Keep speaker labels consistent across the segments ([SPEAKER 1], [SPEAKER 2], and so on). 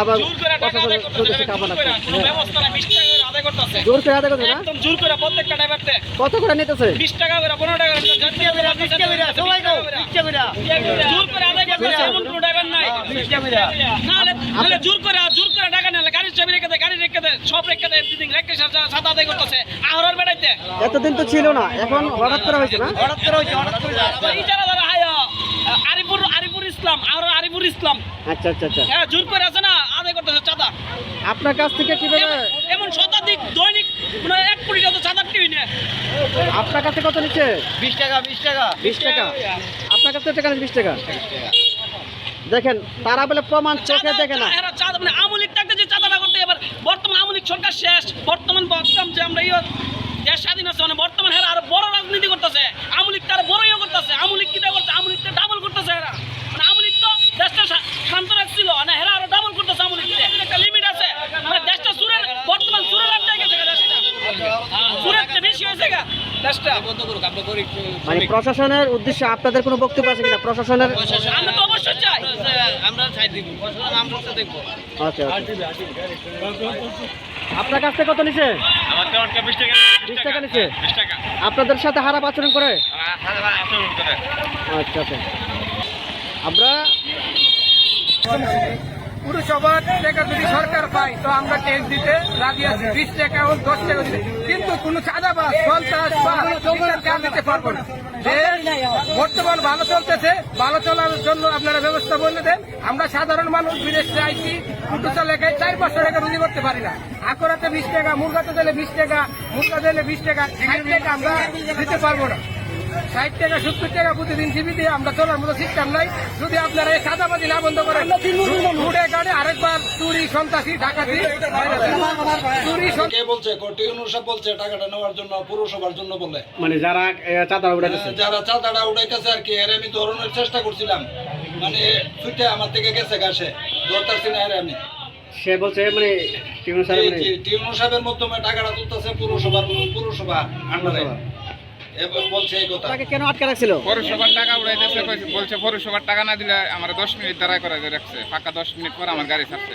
[SPEAKER 1] আবার
[SPEAKER 2] জোর করে আদায়
[SPEAKER 1] সুদৃষ্টি কামনা
[SPEAKER 2] জোর করে
[SPEAKER 1] করছে।
[SPEAKER 2] কোনো ব্যবস্থা নাই 20 টাকা করে আদায় করতেছে।
[SPEAKER 1] জোর করে আদায় করছে না।
[SPEAKER 2] জোর করে প্রত্যেকটা ড্রাইভারতে
[SPEAKER 1] কত করে নিতেছে?
[SPEAKER 2] 20 টাকা করে 15 টাকা করে জাতীয় করে 20 টাকা করে সবাই দাও 20 টাকা করে। জোর করে আদায় করতেছে এমন কোনো ড্রাইভার নাই। 20 টাকা করে নালে নালে জোর করে জোর করে টাকা নালে গাড়ির চাবি রেখে দেয় গাড়ি রেখে দেয় সব রেখে দেয় এভরিথিং রেখে সাদা আদায় করতেছে আহরার বেড়াইতে।
[SPEAKER 1] এতদিন তো ছিল না এখন হঠাৎ করে হয়েছে না?
[SPEAKER 2] হঠাৎ করে হইছে হঠাৎ করে এই যারা যারা হায় আরিফুর আরিফুর ইসলাম আর আরিফুর ইসলাম।
[SPEAKER 1] আচ্ছা আচ্ছা আচ্ছা।
[SPEAKER 2] হ্যাঁ জোর করে আছে না?
[SPEAKER 1] আপনার কাছ থেকে কীভাবে
[SPEAKER 2] এমন- এমন শতাধিক দৈনিক মানে এক কোটি টাকা চাঁদা টিভি নেয়।
[SPEAKER 1] আপনার কাছে কত নিচ্ছে?
[SPEAKER 2] বিশ টাকা বিশ টাকা।
[SPEAKER 1] বিশ টাকা। আপনার কাছে টাকা বিশ টাকা। দেখেন তারা বলে প্রমাণ চোখে দেখে না
[SPEAKER 2] এরা চাঁদা মানে আমলিক থাকতে যে চাঁদাটা করতে এবার বর্তমান আমলিক সরকার শেষ বর্তমান ভাবতাম যে আমরা ইয়ে দেশ স্বাধীন আছে মানে বর্তমান হেরা আরও বড় রাজনীতি করতেছে আমলিক তার বড় ইয়ে করতেছে আমলিক কিটা করছে আমলিক তো ডাবল করতেছে এরা মানে আমলিক তো দেশটা শা- শান্ত রাখছিল মানে হেরা আরও ডাবল করতেছে আমলিক একটা লিমিট আছে মানে দেশটা সুরের বর্তমান সুরের আড্ডায় গেছে গা দেশটা সুরের চেয়ে বেশি হয়েছে গা দেশটা
[SPEAKER 1] মানে প্রশাসনের উদ্দেশ্যে আপনাদের কোনো বক্তব্য আছে কিনা? প্রশাসনের
[SPEAKER 2] আমরা তো অবশ্যই চাই।
[SPEAKER 3] আমরা ছাই দিব। আমরা তো দেখব।
[SPEAKER 1] ওকে ওকে আপনার কাছ থেকে কত
[SPEAKER 3] একটা টাকা।
[SPEAKER 1] টাকা আপনাদের সাথে খারাপ আচরণ করে?
[SPEAKER 3] আচরণ করে।
[SPEAKER 1] আচ্ছা আচ্ছা। আমরা
[SPEAKER 4] পুরসভার টাকা যদি সরকার পায়, তো আমরা ট্যাক্স দিতে রাজি আছি। বিশ টাকা হোক, দশ টাকা দিতে কিন্তু কোনো সন্ত্রাস বা চিন্তার চাল দিতে পারব না। বর্তমান ভালো চলতেছে, ভালো চলার জন্য আপনারা ব্যবস্থা বলে দেন। আমরা সাধারণ মানুষ, বিদেশে আইছি কুটুসা লেখায় চার পাঁচশো টাকা রুজি করতে পারি না। আকরাতে বিশ টাকা, মুরগাতে দিলে বিশ টাকা মুরগা দিলে বিশ টাকা টাকা আমরা দিতে পারব না। ষাট টাকা সত্তর টাকা প্রতিদিন টিভি দিয়ে আমরা চলার মতো সিস্টেম নাই। যদি আপনারা এই সাদাবাজি না বন্ধ করেন রুটে গাড়ি আরেকবার চুরি সন্ত্রাসী ডাকাতি। চুরি
[SPEAKER 5] কে বলছে? কোটি অনুসার বলছে টাকাটা নেওয়ার জন্য পুরসভার জন্য বলে।
[SPEAKER 1] মানে যারা চাঁদা উঠাতেছে
[SPEAKER 5] যারা চাঁদাটা উঠাইতেছে আর কি এর আমি ধরনের চেষ্টা করছিলাম। মানে ছুটে আমার থেকে গেছে গাছে ধরতাছি না এর আমি।
[SPEAKER 1] সে বলছে মানে টিউন স্যার মানে
[SPEAKER 5] সাহেবের মাধ্যমে টাকাটা তুলতেছে পুরসভার পুরসভা আন্ডারে। বলছে এই কথা।
[SPEAKER 1] তাকে কেন আটকে রাখছিল?
[SPEAKER 6] পৌরসভার টাকা উড়াইতেছে বলছে পৌরসভার টাকা না দিলে আমার দশ মিনিট দাঁড়ায় করা রাখছে। ফাঁকা মিনিট পর আমার গাড়ি ছাড়ছে।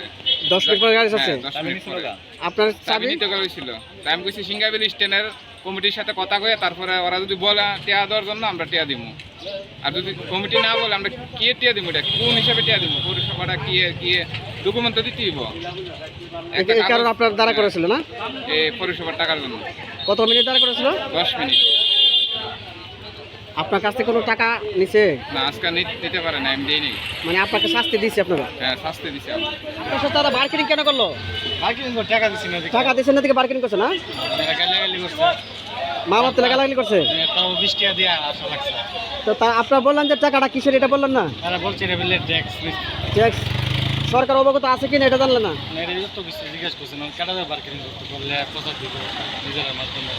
[SPEAKER 1] দশ মিনিট পরে গাড়ি আছে
[SPEAKER 6] হ্যাঁ, মিনিট পরে।
[SPEAKER 1] আপনার
[SPEAKER 6] চাবি?
[SPEAKER 1] চাবি
[SPEAKER 6] নিতে গেছিল তাই আমি কইছি সিঙ্গাবিল স্ট্যান্ডের কমিটির সাথে কথা কয়ে তারপরে ওরা যদি বলে টিয়া দেওয়ার জন্য আমরা টিয়া দিব আর যদি কমিটি না বলে আমরা কি টিয়া দিব এটা? কোন হিসাবে টিয়া দিব পৌরসভাটা কি কি ডকুমেন্ট তো দিতেই হইব।
[SPEAKER 1] এই কারণে আপনার দ্বারা করেছিল না?
[SPEAKER 6] এই পৌরসভার টাকার জন্য।
[SPEAKER 1] কত মিনিট দ্বারা করেছিল?
[SPEAKER 6] দশ মিনিট।
[SPEAKER 1] আপনার কাছ থেকে কোনো টাকা নিছে?
[SPEAKER 6] না আজকে নিতে পারে না আমি দিই নি
[SPEAKER 1] মানে আপনাকে শাস্তি দিচ্ছে আপনারা?
[SPEAKER 6] হ্যাঁ শাস্তি দিছে আমার
[SPEAKER 1] আপনার সাথে তারা বার্গেনিং কেন করল?
[SPEAKER 3] টাকা দিচ্ছি না
[SPEAKER 1] টাকা দিচ্ছে না থেকে বার্গেনিং করছে না?
[SPEAKER 3] গালাগালি করছে।
[SPEAKER 1] মা বাপ তো লাগালাগি করছে?
[SPEAKER 3] তাও বিশ টাকা দিয়ে আসা লাগছে।
[SPEAKER 1] তো তা আপনার বললেন যে টাকাটা কিসের এটা বললেন না?
[SPEAKER 3] তারা বলছে রেবেলে ট্যাক্স
[SPEAKER 1] ট্যাক্স সরকার অবগত আছে কিনা এটা জানলেন না?
[SPEAKER 3] এটা তো কিছু জিজ্ঞেস করছে না কাটা যাবে করতে পারলে প্রচার দিব নিজের মাধ্যমে।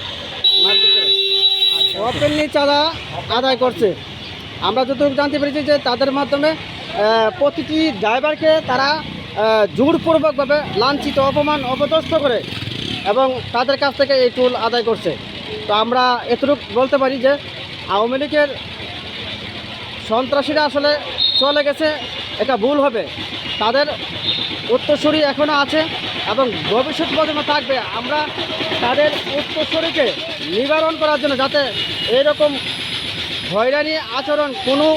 [SPEAKER 1] ওপেনলি চাঁদা আদায় করছে। আমরা যতটুকু জানতে পেরেছি যে তাদের মাধ্যমে প্রতিটি ড্রাইভারকে তারা জোরপূর্বকভাবে লাঞ্ছিত, অপমান, অপদস্থ করে এবং তাদের কাছ থেকে এই টুল আদায় করছে। তো আমরা এতটুকু বলতে পারি যে, আওয়ামী লীগের সন্ত্রাসীরা আসলে চলে গেছে, এটা ভুল হবে। তাদের উত্তরসূরি এখনও আছে। এবং ভবিষ্যৎ প্রজন্ম থাকবে। আমরা তাদের উত্তরসূরিকে নিবারণ করার জন্য যাতে এরকম হয়রানি আচরণ কোনো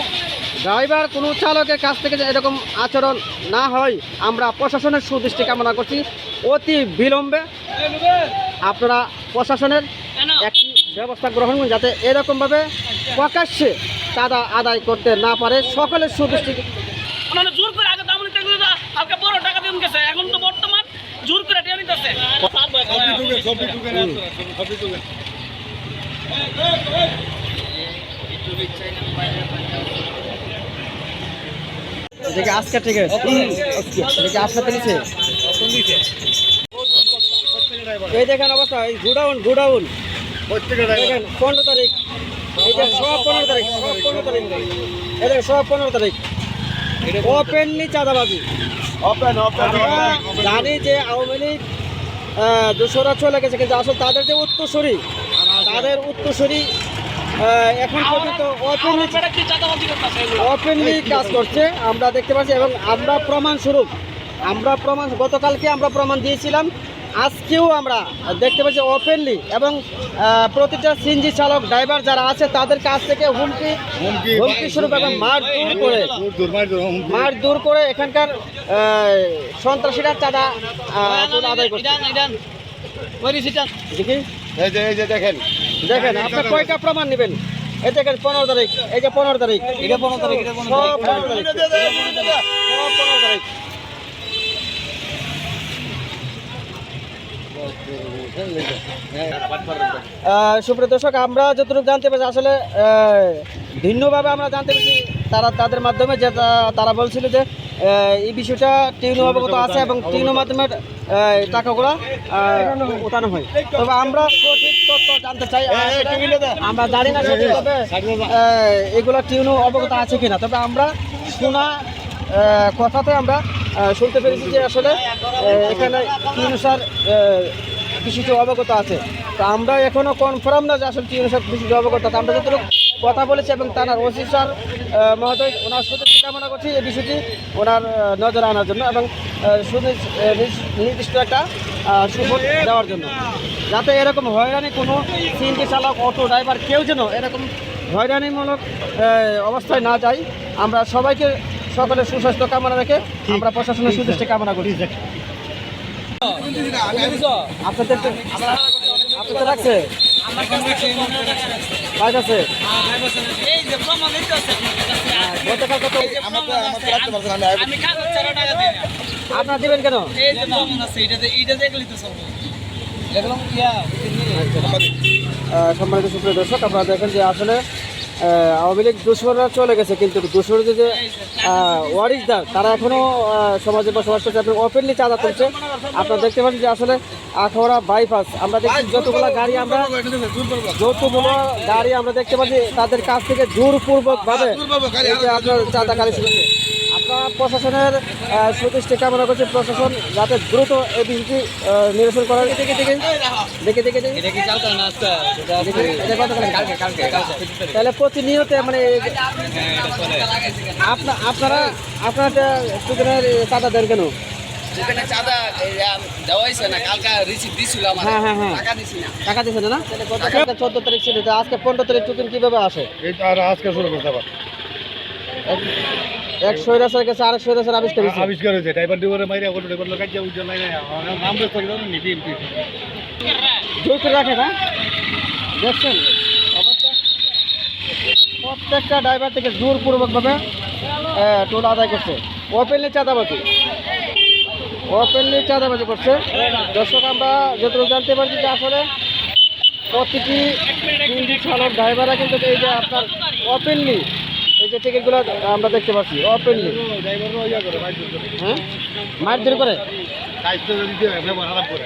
[SPEAKER 1] ড্রাইভার, কোনো চালকের কাছ থেকে যে এরকম আচরণ না হয়, আমরা প্রশাসনের সুদৃষ্টি কামনা করছি। অতি বিলম্বে আপনারা প্রশাসনের একটি ব্যবস্থা গ্রহণ করুন যাতে এরকমভাবে প্রকাশ্যে চাঁদা আদায় করতে না পারে। সকলের সুদৃষ্টি
[SPEAKER 2] জোর করে আগে দাম এখন জোর করে টিয়া নিতেছে।
[SPEAKER 1] দেখে আজকে ঠিক আছে। দেখে আজকে নিচে। এই দেখেন অবস্থা, এই গুডাউন গুডাউন। দেখেন, পনেরো তারিখ। এই যে সব পনেরো তারিখ, সব পনেরো তারিখ। এই দেখেন, সব পনেরো তারিখ। ওপেনলি চাঁদাবাজি। ওপেন জানি যে আওয়ামী লীগ দোসরা চলে গেছে কিন্তু আসলে তাদের যে উত্তরসূরি তাদের উত্তরসূরি এখন পর্যন্ত ওপেনলি কাজ করছে আমরা দেখতে পাচ্ছি এবং আমরা প্রমাণ স্বরূপ আমরা প্রমাণ গতকালকে আমরা প্রমাণ দিয়েছিলাম আজকেও আমরা দেখতে পাচ্ছি ওপেনলি এবং প্রতিটা সিএনজি চালক ড্রাইভার যারা আছে তাদের কাছ থেকে হুমকি হুমকি শুরু করে মার দূর করে মার দূর করে এখানকার সন্ত্রাসীরা চাঁদা আদায় করছে
[SPEAKER 5] দেখেন
[SPEAKER 1] দেখেন আপনার কয়টা প্রমাণ নেবেন এই দেখেন পনেরো তারিখ এই যে পনেরো তারিখ এটা পনেরো তারিখ পনেরো তারিখ পনেরো তারিখ সুপ্রিয় দর্শক আমরা যতটুকু জানতে পেরেছি আসলে ভিন্নভাবে আমরা জানতে পেরেছি তারা তাদের মাধ্যমে যে তারা বলছিল যে এই বিষয়টা টিউন অবগত আছে এবং টিউনের মাধ্যমে টাকাগুলো ওঠানো হয়। তবে আমরা সঠিক তথ্য জানতে চাই আমরা জানি না এগুলো টিউন অবগত আছে কিনা। তবে আমরা শোনা কথাতে আমরা শুনতে পেরেছি যে আসলে এখানে স্যার বিষয়টি অবগত আছে। তো আমরা এখনও কনফার্ম না যে আসলে স্যার বিষয়টি অবগত আছে। আমরা যতটুকু কথা বলেছি এবং তার ওসি স্যার মহোদয়, ওনার সুযোগ কামনা করছি এই বিষয়টি, ওনার নজরে আনার জন্য এবং নির্দিষ্ট একটা সুফল দেওয়ার জন্য। যাতে এরকম হয়রানি কোনো সিএনজি চালক, অটো ড্রাইভার কেউ যেন এরকম হয়রানিমূলক অবস্থায় না যায়, আমরা সবাইকে সকলের সুস্বাস্থ্য কামনা রেখে আমরা প্রশাসনের সুদৃষ্টি কামনা করি আপনাদের আপনাদের রাখছে কাজ আছে
[SPEAKER 2] এই যে প্রমাণ দিতে আছে?
[SPEAKER 1] গতকাল কত
[SPEAKER 2] আমি কাজ চার টাকা দিই না।
[SPEAKER 1] আপনার দিবেন কেন
[SPEAKER 2] এই যে প্রমাণ আছে এটা এটা দেখলি তো সব
[SPEAKER 1] আহ, সম্মানিত সুপ্রিয় দর্শক আপনারা দেখেন যে আসলে আওয়ামী লীগ দোষররা চলে গেছে, কিন্তু দোষর যে যে ওয়ারিসদার তারা এখনও সমাজে বসবাস করছে আপনি ওপেনলি চাঁদা তুলছে। আপনারা দেখতে পাচ্ছেন যে আসলে আখড়া বাইপাস আমরা দেখছি যতগুলো গাড়ি আমরা, যতগুলো গাড়ি আমরা দেখতে পাচ্ছি, তাদের কাছ থেকে জোরপূর্বকভাবে আপনার চাঁদা আপনার প্রশাসনের সুদৃষ্টি কামনা করছে। প্রশাসন যাতে দ্রুত এই বিষয়টি নিরসন করার দেখে দেখে দেখে। দেখে? তাহলে প্রতিনিয়ত মানে আপনারা আপনারা স্টুডেন্টের চাঁদা দেন কেন? হ্যাঁ হ্যাঁ হ্যাঁ। টাকা দিচ্ছে না। তাহলে চোদ্দ তারিখ ছিল আজকে পনেরো তারিখ টুকিন কীভাবে আসে?
[SPEAKER 5] আজকে শুরু করতে পার
[SPEAKER 1] এক সৈরাসের কাছে আরেক সৈরাসের আবিষ্কার হয়েছে।
[SPEAKER 5] আবিষ্কার হয়েছে ড্রাইভার ডিভারে মাইরে ওটা ড্রাইভার লোক কাজে উজ্জ্বল নাই নাম বেশ করে দাও নিবি এমপি
[SPEAKER 1] জোর করে রাখে না দেখছেন? অবস্থা? প্রত্যেকটা ড্রাইভার থেকে জোরপূর্বকভাবে টোল আদায় করছে। ওপেনলি চাঁদাবাজি। ওপেনলি চাঁদাবাজি করছে। দর্শক আমরা যতটুকু জানতে পারছি যে আসলে প্রতিটি হিন্দি চালক ড্রাইভাররা কিন্তু এই যে আপনার ওপেনলি যে টিকিটগুলো আমরা দেখতে পাচ্ছি
[SPEAKER 5] মাইর
[SPEAKER 1] হ্যাঁ? মারধর করে?
[SPEAKER 5] করে।